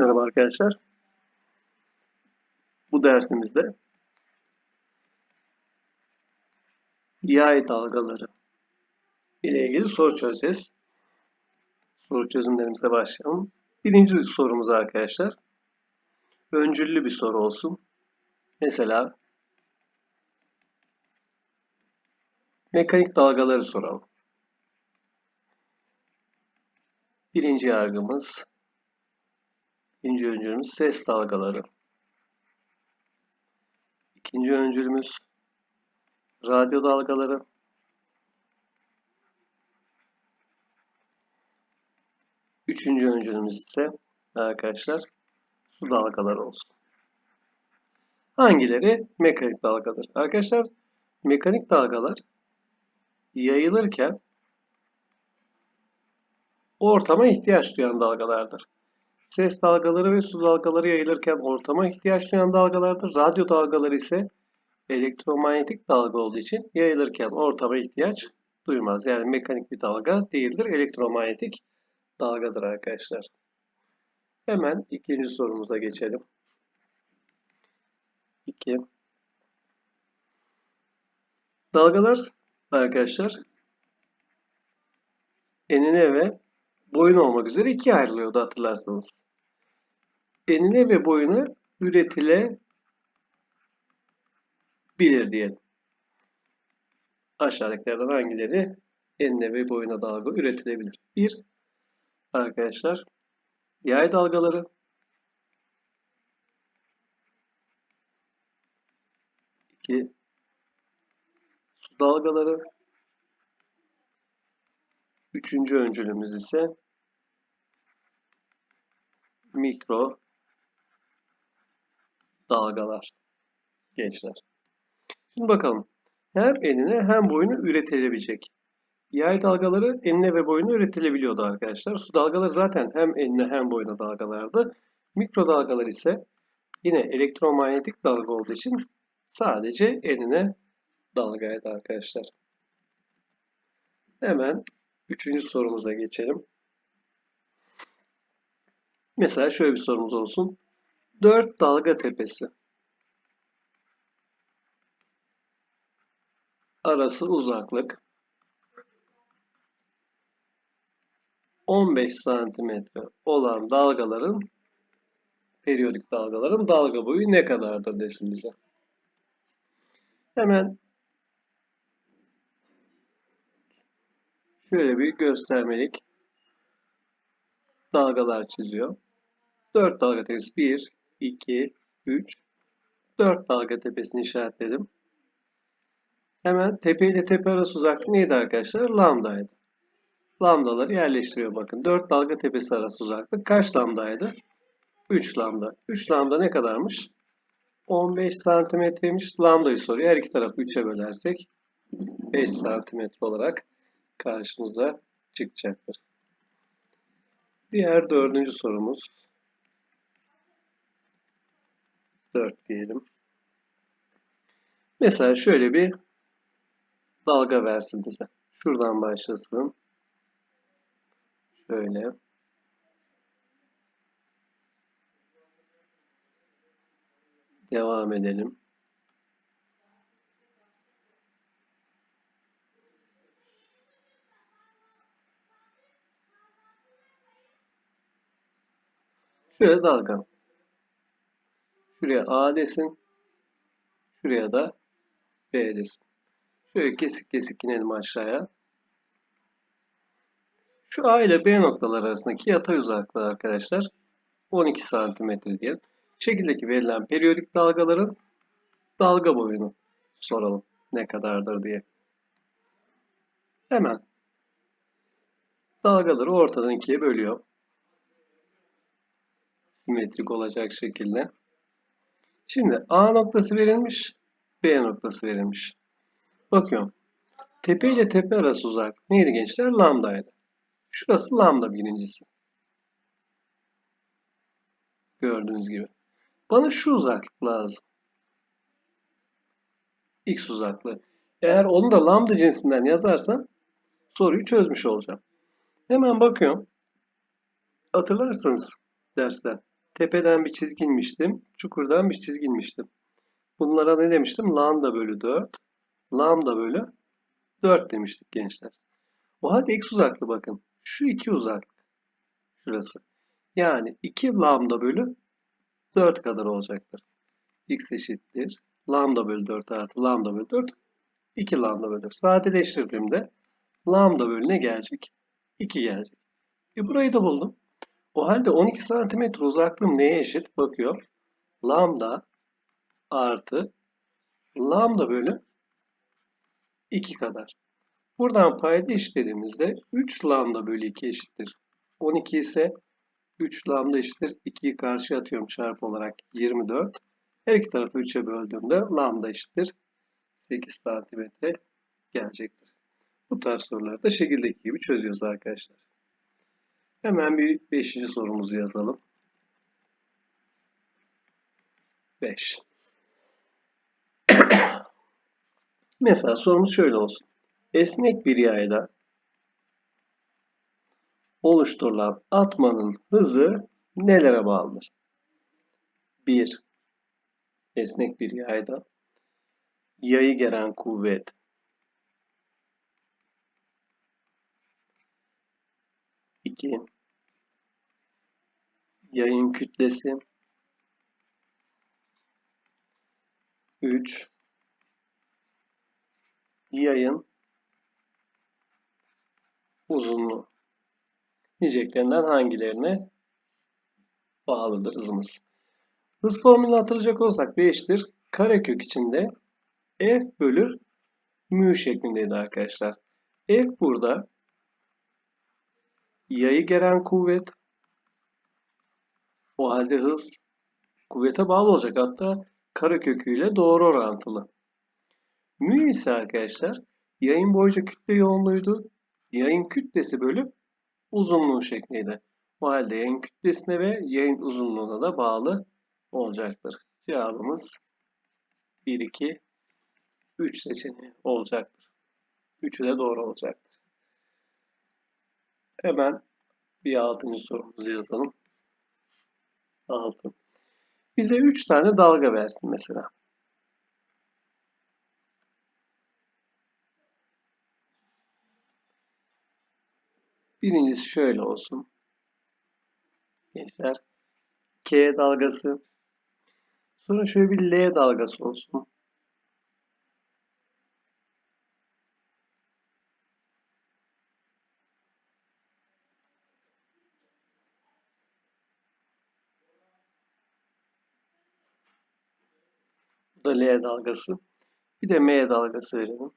Merhaba arkadaşlar. Bu dersimizde yay dalgaları ile ilgili soru çözeceğiz. Soru çözümlerimize başlayalım. Birinci sorumuz arkadaşlar. Öncüllü bir soru olsun. Mesela mekanik dalgaları soralım. Birinci yargımız İkinci öncülümüz ses dalgaları. İkinci öncülümüz radyo dalgaları. Üçüncü öncülümüz ise arkadaşlar su dalgaları olsun. Hangileri mekanik dalgadır? Arkadaşlar mekanik dalgalar yayılırken ortama ihtiyaç duyan dalgalardır. Ses dalgaları ve su dalgaları yayılırken ortama ihtiyaç duyan dalgalardır. Radyo dalgaları ise elektromanyetik dalga olduğu için yayılırken ortama ihtiyaç duymaz. Yani mekanik bir dalga değildir. Elektromanyetik dalgadır arkadaşlar. Hemen ikinci sorumuza geçelim. 2. Dalgalar arkadaşlar enine ve boyun olmak üzere ikiye ayrılıyordu hatırlarsanız. Enine ve boyuna üretilebilir diyelim. Aşağıdakilerden hangileri enine ve boyuna dalga üretilebilir? 1. Arkadaşlar yay dalgaları 2. Su dalgaları Üçüncü öncülümüz ise mikro dalgalar gençler. Şimdi bakalım. Hem enine hem boyuna üretilebilecek. Yay dalgaları enine ve boyuna üretilebiliyordu arkadaşlar. Su dalgaları zaten hem enine hem boyuna dalgalardı. Mikro dalgalar ise yine elektromanyetik dalga olduğu için sadece enine dalgaydı arkadaşlar. Hemen üçüncü sorumuza geçelim. Mesela şöyle bir sorumuz olsun. 4 dalga tepesi. Arası uzaklık 15 santimetre olan dalgaların periyodik dalgaların dalga boyu ne kadardır desin bize. Hemen şöyle bir göstermelik dalgalar çiziyor. 4 dalga tepesi 1, 2, 3, 4 dalga tepesini işaretledim. Hemen tepe ile tepe arası uzaklık neydi arkadaşlar? Lambdaydı. Lambdaları yerleştiriyor bakın. 4 dalga tepesi arası uzaklık kaç lambdaydı? 3 lambda. 3 lambda ne kadarmış? 15 santimetreymiş. Lambdayı soruyor. Her iki tarafı 3'e bölersek 5 santimetre olarak karşımıza çıkacaktır. Diğer dördüncü sorumuz. 4 diyelim. Mesela şöyle bir dalga versin bize. Şuradan başlasın. Şöyle. Devam edelim. Şöyle dalga. Şuraya A desin. Şuraya da B desin. Şöyle kesik kesik inelim aşağıya. Şu A ile B noktalar arasındaki yatay uzaklığı arkadaşlar 12 santimetre diyelim. Şekildeki verilen periyodik dalgaların dalga boyunu soralım ne kadardır diye. Hemen dalgaları ortadan ikiye bölüyor. Simetrik olacak şekilde. Şimdi A noktası verilmiş, B noktası verilmiş. Bakıyorum. Tepe ile tepe arası uzaklık neydi gençler? Lambdaydı. Şurası lambda birincisi. Gördüğünüz gibi. Bana şu uzaklık lazım. X uzaklığı. Eğer onu da lambda cinsinden yazarsam soruyu çözmüş olacağım. Hemen bakıyorum. Hatırlarsanız dersten Tepeden bir çizgi inmiştim. Çukurdan bir çizgi inmiştim. Bunlara ne demiştim? Lambda bölü 4. Lambda bölü 4 demiştik gençler. O halde x uzaklığı bakın. Şu iki uzaklık. Şurası. Yani 2 lambda bölü 4 kadar olacaktır. x eşittir. Lambda bölü 4 artı lambda bölü 4 2 lambda bölü 4. Sadeleştirdiğimde lambda bölü ne gelecek? 2 gelecek. E burayı da buldum. O halde 12 santimetre uzaklığım neye eşit? Bakıyor. Lambda artı lambda bölü 2 kadar. Buradan payda işlediğimizde 3 lambda bölü 2 eşittir. 12 ise 3 lambda eşittir. 2'yi karşıya atıyorum çarpı olarak 24. Her iki tarafı 3'e böldüğümde lambda eşittir. 8 santimetre gelecektir. Bu tarz soruları da şekildeki gibi çözüyoruz arkadaşlar. Hemen bir 5. sorumuzu yazalım. 5. Mesela sorumuz şöyle olsun. Esnek bir yayda oluşturulan atmanın hızı nelere bağlıdır? 1. Esnek bir yayda yayı gelen kuvvet iki yayın kütlesi 3 yayın uzunluğu diyeceklerinden hangilerine bağlıdır hızımız? Hız formülünü hatırlayacak olsak V eşittir. Karekök içinde F bölü mü şeklindeydi arkadaşlar. F burada yayı gelen kuvvet o halde hız kuvvete bağlı olacak. Hatta kareköküyle doğru orantılı. Mü ise arkadaşlar yayın boyunca kütle yoğunluğuydu. Yayın kütlesi bölü uzunluğu şeklindeydi. O halde yayın kütlesine ve yayın uzunluğuna da bağlı olacaktır. Cevabımız 1, 2, 3 seçeneği olacaktır. Üçü de doğru olacaktır. Hemen bir altıncı sorumuzu yazalım. 6. Bize 3 tane dalga versin mesela. Birincisi şöyle olsun. Gençler. K dalgası. Sonra şöyle bir L dalgası olsun. Bu da L dalgası. Bir de M dalgası verelim.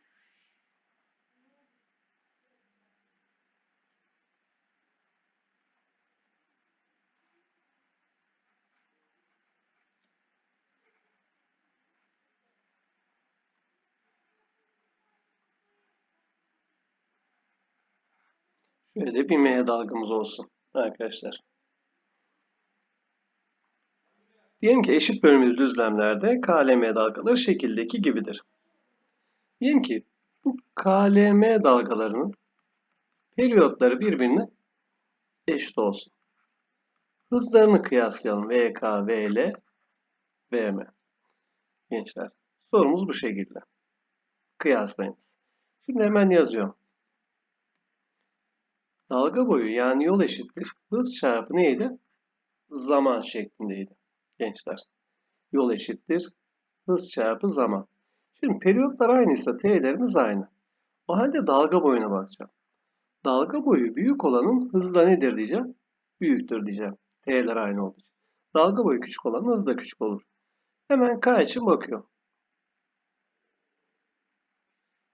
Şöyle bir M dalgamız olsun arkadaşlar. Diyelim ki eşit bölümlü düzlemlerde KLM dalgaları şekildeki gibidir. Diyelim ki bu KLM dalgalarının periyotları birbirine eşit olsun. Hızlarını kıyaslayalım. VK, VL, VM. Gençler sorumuz bu şekilde. Kıyaslayınız. Şimdi hemen yazıyorum. Dalga boyu yani yol eşittir. Hız çarpı neydi? Zaman şeklindeydi gençler. Yol eşittir. Hız çarpı zaman. Şimdi periyotlar aynıysa t'lerimiz aynı. O halde dalga boyuna bakacağım. Dalga boyu büyük olanın hızı da nedir diyeceğim? Büyüktür diyeceğim. T'ler aynı olduğu. Dalga boyu küçük olanın hızı da küçük olur. Hemen K için bakıyorum.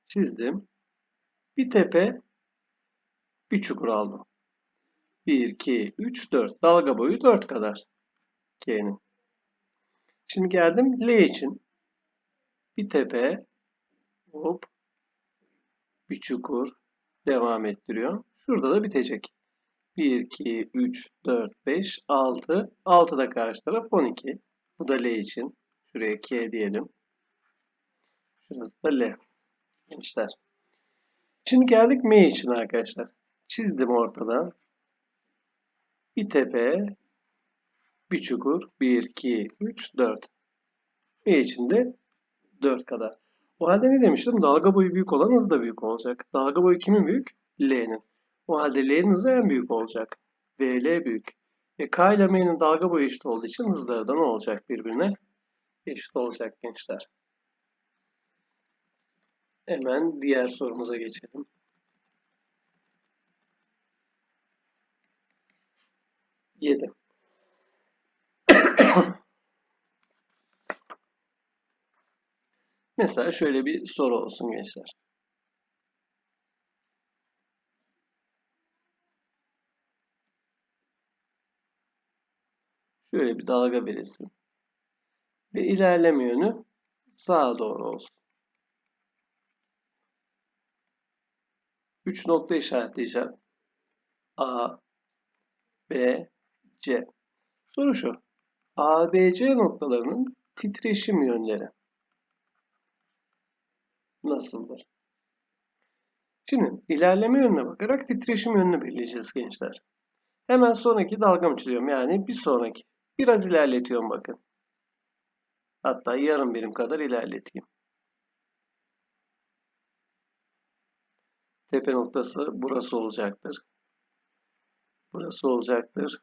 Çizdim. Bir tepe, bir çukur aldım. 1, 2, 3, 4. Dalga boyu 4 kadar. K'nin. Şimdi geldim L için. Bir tepe, hop, bir çukur devam ettiriyor. Şurada da bitecek. 1, 2, 3, 4, 5, 6. 6 da karşı taraf 12. Bu da L için. Şuraya K diyelim. Şurası da L. Gençler. Şimdi geldik M için arkadaşlar. Çizdim ortada. Bir tepe, Bir çukur. 1, 2, 3, 4. V için de 4 kadar. O halde ne demiştim? Dalga boyu büyük olan hız da büyük olacak. Dalga boyu kimin büyük? L'nin. O halde L'nin hızı en büyük olacak. VL büyük. E, K ile M'nin dalga boyu eşit olduğu için hızları da ne olacak birbirine? Eşit olacak gençler. Hemen diğer sorumuza geçelim. Yedi. Mesela şöyle bir soru olsun gençler. Şöyle bir dalga verilsin. Ve ilerleme yönü sağa doğru olsun. 3 nokta işaretleyeceğim. A, B, C. Soru şu. A, B, C noktalarının titreşim yönleri nasıldır? Şimdi ilerleme yönüne bakarak titreşim yönünü belirleyeceğiz gençler. Hemen sonraki dalgamı çiziyorum. Yani bir sonraki. Biraz ilerletiyorum bakın. Hatta yarım birim kadar ilerleteyim. Tepe noktası burası olacaktır. Burası olacaktır.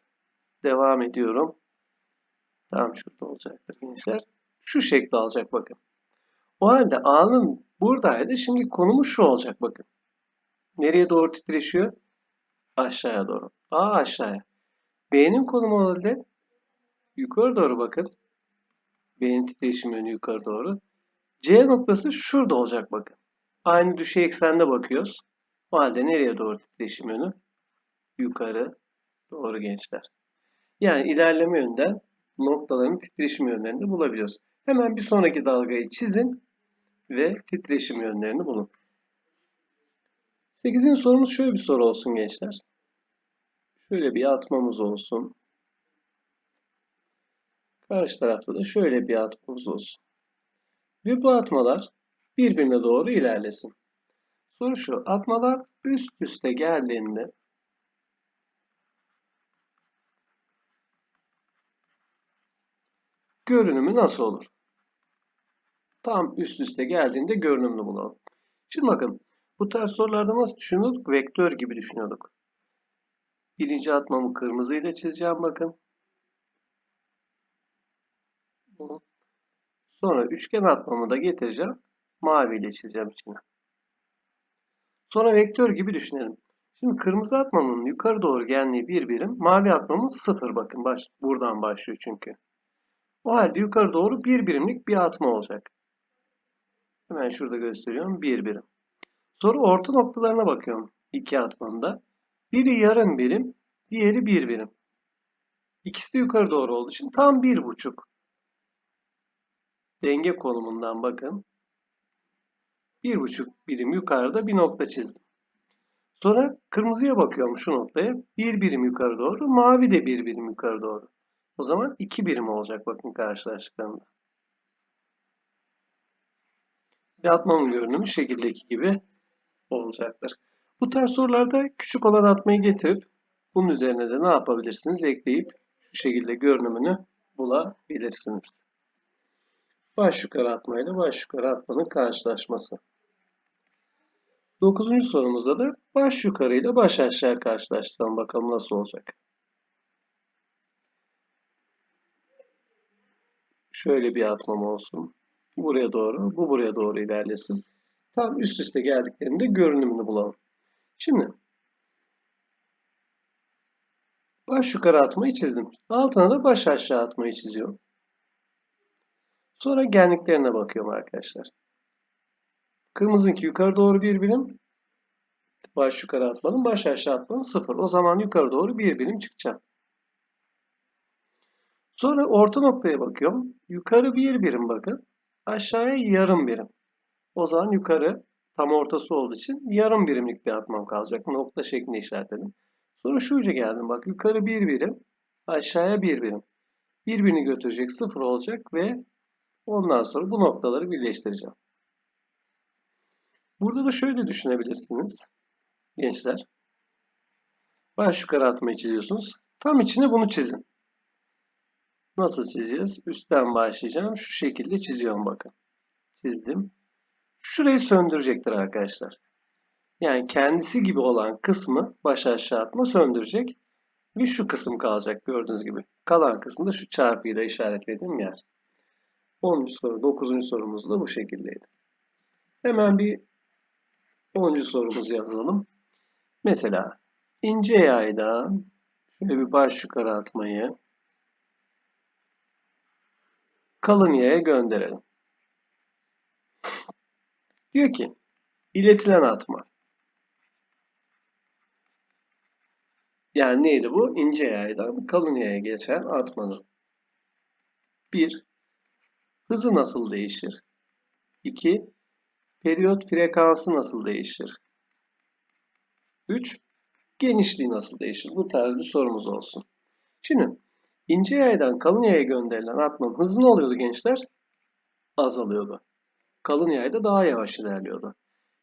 Devam ediyorum. Tam şurada olacaktır gençler. Şu şekli alacak bakın. O halde A'nın buradaydı. Şimdi konumu şu olacak bakın. Nereye doğru titreşiyor? Aşağıya doğru. A aşağıya. B'nin konumu o halde yukarı doğru bakın. B'nin titreşim yönü yukarı doğru. C noktası şurada olacak bakın. Aynı düşey eksende bakıyoruz. O halde nereye doğru titreşim yönü? Yukarı doğru gençler. Yani ilerleme yönden noktaların titreşim yönlerini bulabiliyoruz. Hemen bir sonraki dalgayı çizin ve titreşim yönlerini bulun. 8. sorumuz şöyle bir soru olsun gençler. Şöyle bir atmamız olsun. Karşı tarafta da şöyle bir atmamız olsun. Ve bu atmalar birbirine doğru ilerlesin. Soru şu. Atmalar üst üste geldiğinde görünümü nasıl olur? Tam üst üste geldiğinde görünümünü bulalım. Şimdi bakın bu tarz sorularda nasıl düşünüyorduk? Vektör gibi düşünüyorduk. Birinci atmamı kırmızıyla çizeceğim bakın. Sonra üçgen atmamı da getireceğim. Maviyle çizeceğim içine. Sonra vektör gibi düşünelim. Şimdi kırmızı atmamın yukarı doğru genliği bir birim. Mavi atmamın sıfır bakın. Baş, buradan başlıyor çünkü. O halde yukarı doğru bir birimlik bir atma olacak. Hemen şurada gösteriyorum. Bir birim. Sonra orta noktalarına bakıyorum. iki atmamda. Biri yarım birim, diğeri bir birim. İkisi de yukarı doğru olduğu için tam bir buçuk. Denge konumundan bakın. Bir buçuk birim yukarıda bir nokta çizdim. Sonra kırmızıya bakıyorum şu noktaya. Bir birim yukarı doğru, mavi de bir birim yukarı doğru. O zaman iki birim olacak bakın karşılaştıklarında. Ve atmamın görünümü şekildeki gibi olacaktır. Bu tarz sorularda küçük olan atmayı getirip bunun üzerine de ne yapabilirsiniz? Ekleyip şu şekilde görünümünü bulabilirsiniz. Baş yukarı atmayla baş yukarı atmanın karşılaşması. Dokuzuncu sorumuzda da baş yukarı ile baş aşağı karşılaştıralım bakalım nasıl olacak. Şöyle bir atmam olsun. Buraya doğru, bu buraya doğru ilerlesin. Tam üst üste geldiklerinde görünümünü bulalım. Şimdi baş yukarı atmayı çizdim. Altına da baş aşağı atmayı çiziyorum. Sonra genliklerine bakıyorum arkadaşlar. Kırmızınki yukarı doğru bir birim. Baş yukarı atmanın, baş aşağı atmanın sıfır. O zaman yukarı doğru bir birim çıkacak. Sonra orta noktaya bakıyorum. Yukarı bir birim bakın. Aşağıya yarım birim. O zaman yukarı tam ortası olduğu için yarım birimlik bir atmam kalacak. Nokta şeklinde işaretledim. Sonra şu uca geldim. Bak yukarı bir birim. Aşağıya bir birim. Birbirini götürecek sıfır olacak ve ondan sonra bu noktaları birleştireceğim. Burada da şöyle düşünebilirsiniz. Gençler. Baş yukarı atmayı çiziyorsunuz. Tam içine bunu çizin. Nasıl çizeceğiz? Üstten başlayacağım. Şu şekilde çiziyorum bakın. Çizdim. Şurayı söndürecektir arkadaşlar. Yani kendisi gibi olan kısmı baş aşağı atma söndürecek. Ve şu kısım kalacak gördüğünüz gibi. Kalan kısımda şu çarpıyı da işaretlediğim yer. 10. soru, 9. sorumuz da bu şekildeydi. Hemen bir 10. sorumuzu yazalım. Mesela ince yaydan şöyle bir baş yukarı atmayı kalın yaya gönderelim. Diyor ki iletilen atma. Yani neydi bu? İnce yaydan kalın yaya geçen atmanın. 1. Hızı nasıl değişir? 2. Periyot frekansı nasıl değişir? 3. Genişliği nasıl değişir? Bu tarz bir sorumuz olsun. Şimdi ince yaydan kalın yaya gönderilen atmanın hızı ne oluyordu gençler? Azalıyordu. Kalın yayda daha yavaş ilerliyordu.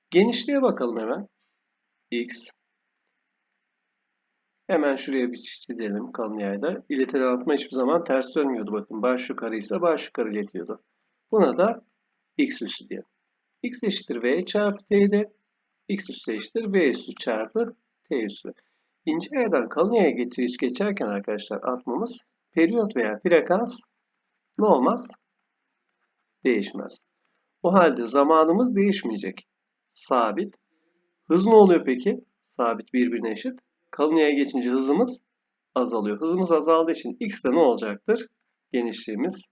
Genişliğe bakalım hemen. X. Hemen şuraya bir çizelim kalın yayda. İletilen atma hiçbir zaman ters dönmüyordu. Bakın baş yukarı ise baş yukarı iletiyordu. Buna da x üssü diyelim. x eşittir v çarpı t'de. x üssü eşittir v üssü çarpı t üssü. İnce yaydan kalın yaya getiriş geçerken arkadaşlar atmamız periyot veya frekans ne olmaz? Değişmez. O halde zamanımız değişmeyecek. Sabit. Hız ne oluyor peki? Sabit birbirine eşit. Kalın yaya geçince hızımız azalıyor. Hızımız azaldığı için x de ne olacaktır? Genişliğimiz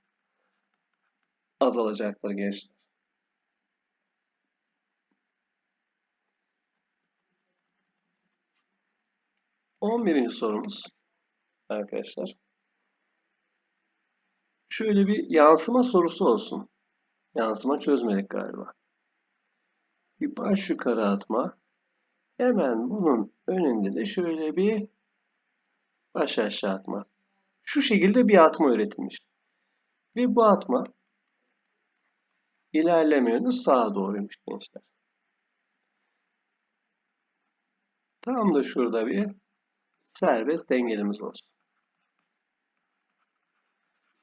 azalacaktır gençler. On birinci sorumuz arkadaşlar. Şöyle bir yansıma sorusu olsun. Yansıma çözmedik galiba. Bir baş yukarı atma. Hemen bunun önünde de şöyle bir baş aşağı atma. Şu şekilde bir atma üretilmiş. Ve bu atma ilerleme yönü sağa doğruymuş gençler. Tam da şurada bir serbest dengelimiz olsun.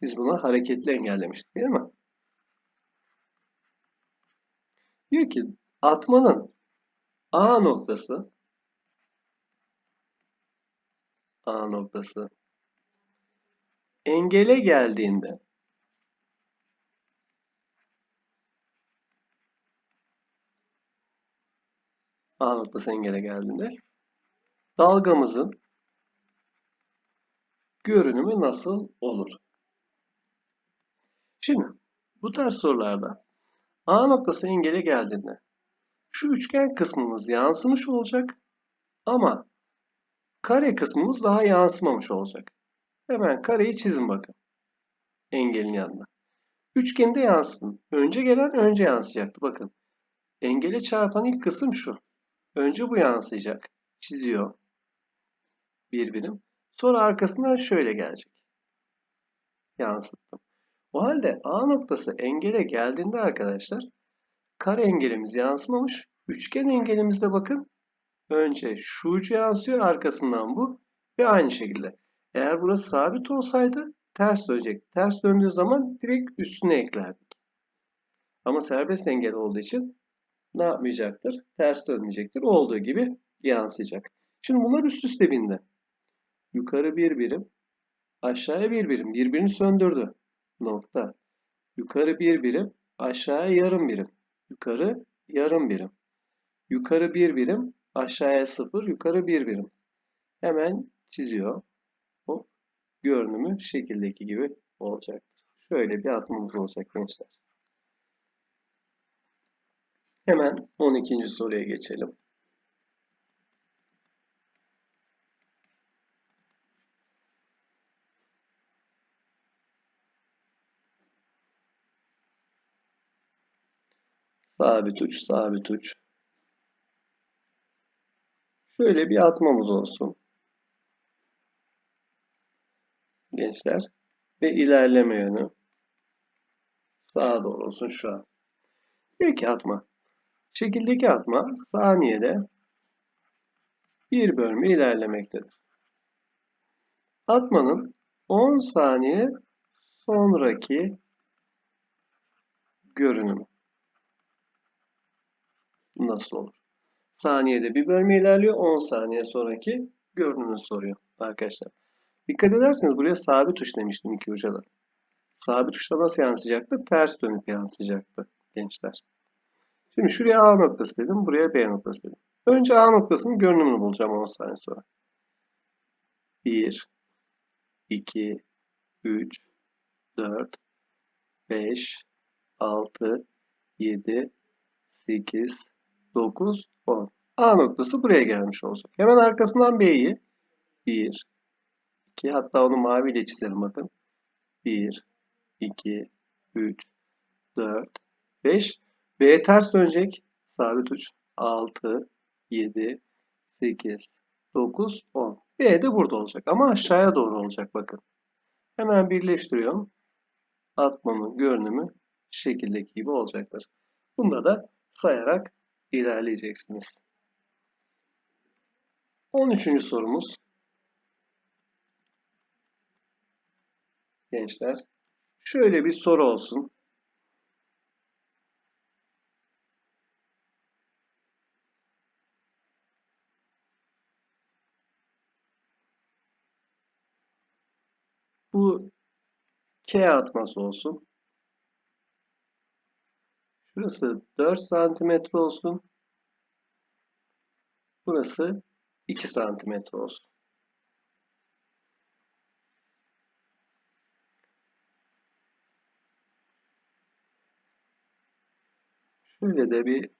Biz buna hareketli engellemiştik değil mi? Diyor ki atmanın A noktası A noktası engele geldiğinde A noktası engele geldiğinde dalgamızın görünümü nasıl olur? Şimdi bu tarz sorularda A noktası engele geldiğinde şu üçgen kısmımız yansımış olacak ama kare kısmımız daha yansımamış olacak. Hemen kareyi çizin bakın. Engelin yanına. Üçgende yansın. Önce gelen önce yansıyacaktı. Bakın. Engeli çarpan ilk kısım şu. Önce bu yansıyacak. Çiziyor. Bir birim. Sonra arkasından şöyle gelecek. Yansıttım. O halde A noktası engele geldiğinde arkadaşlar kare engelimiz yansımamış. Üçgen engelimizde bakın önce şu ucu yansıyor arkasından bu ve aynı şekilde. Eğer burası sabit olsaydı ters dönecek. Ters döndüğü zaman direkt üstüne eklerdik. Ama serbest engel olduğu için ne yapmayacaktır? Ters dönmeyecektir. Olduğu gibi yansıyacak. Şimdi bunlar üst üste bindi. Yukarı bir birim, aşağıya bir birim. Birbirini söndürdü. Nokta. Yukarı bir birim, aşağıya yarım birim. Yukarı yarım birim. Yukarı bir birim, aşağıya sıfır, yukarı bir birim. Hemen çiziyor. O görünümü şekildeki gibi olacaktır. Şöyle bir atmamız olacak gençler. Hemen 12. soruya geçelim. Sabit uç, sabit uç. Şöyle bir atmamız olsun. Gençler. Ve ilerleme yönü. Sağa doğru olsun şu an. Diyor ki atma. Şekildeki atma saniyede bir bölme ilerlemektedir. Atmanın 10 saniye sonraki görünümü. Nasıl olur? Saniyede bir bölme ilerliyor. 10 saniye sonraki görünümü soruyor arkadaşlar. Dikkat ederseniz buraya sabit tuş demiştim iki ucada. Sabit tuşla nasıl yansıyacaktı? Ters dönüp yansıyacaktı gençler. Şimdi şuraya A noktası dedim. Buraya B noktası dedim. Önce A noktasının görünümünü bulacağım 10 saniye sonra. 1 2 3 4 5 6 7 8 9 10 A noktası buraya gelmiş olacak. Hemen arkasından B'yi 1 2 hatta onu maviyle çizelim bakın. 1 2 3 4 5 B ters dönecek. Sabit uç. 6 7 8 9 10 B de burada olacak ama aşağıya doğru olacak bakın. Hemen birleştiriyorum. Atmamın görünümü şekildeki gibi olacaktır. Bunda da sayarak ilerleyeceksiniz. 13. sorumuz. Gençler, şöyle bir soru olsun. Bu K atması olsun. Şurası 4 santimetre olsun. Burası 2 santimetre olsun. Şöyle de bir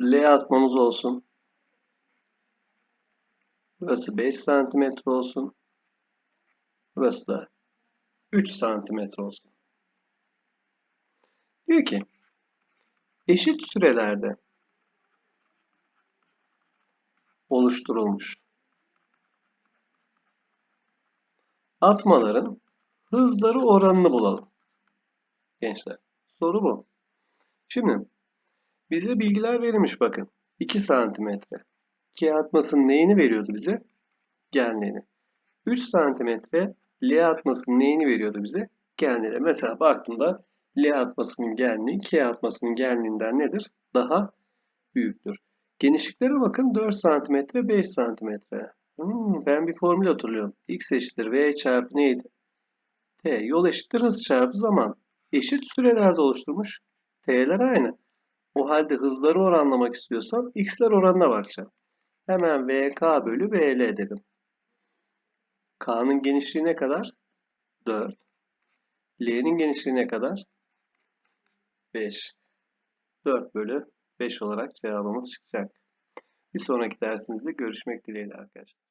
L atmamız olsun. Burası 5 santimetre olsun. Burası da 3 santimetre olsun. Diyor ki eşit sürelerde oluşturulmuş atmaların hızları oranını bulalım. Gençler soru bu. Şimdi bize bilgiler verilmiş bakın. 2 santimetre. 2 atmasının neyini veriyordu bize? Genliğini. 3 santimetre L atmasının neyini veriyordu bize? Genliğini. Mesela baktığımda L atmasının genliği K atmasının genliğinden nedir? Daha büyüktür. Genişliklere bakın 4 santimetre 5 santimetre. Hmm, ben bir formül hatırlıyorum. X eşittir V çarpı neydi? T. Yol eşittir hız çarpı zaman. Eşit sürelerde oluşturmuş. T'ler aynı. O halde hızları oranlamak istiyorsam x'ler oranına bakacağım. Hemen VK bölü VL dedim. K'nın genişliği ne kadar? 4. L'nin genişliği ne kadar? 5. 4 bölü 5 olarak cevabımız çıkacak. Bir sonraki dersimizde görüşmek dileğiyle arkadaşlar.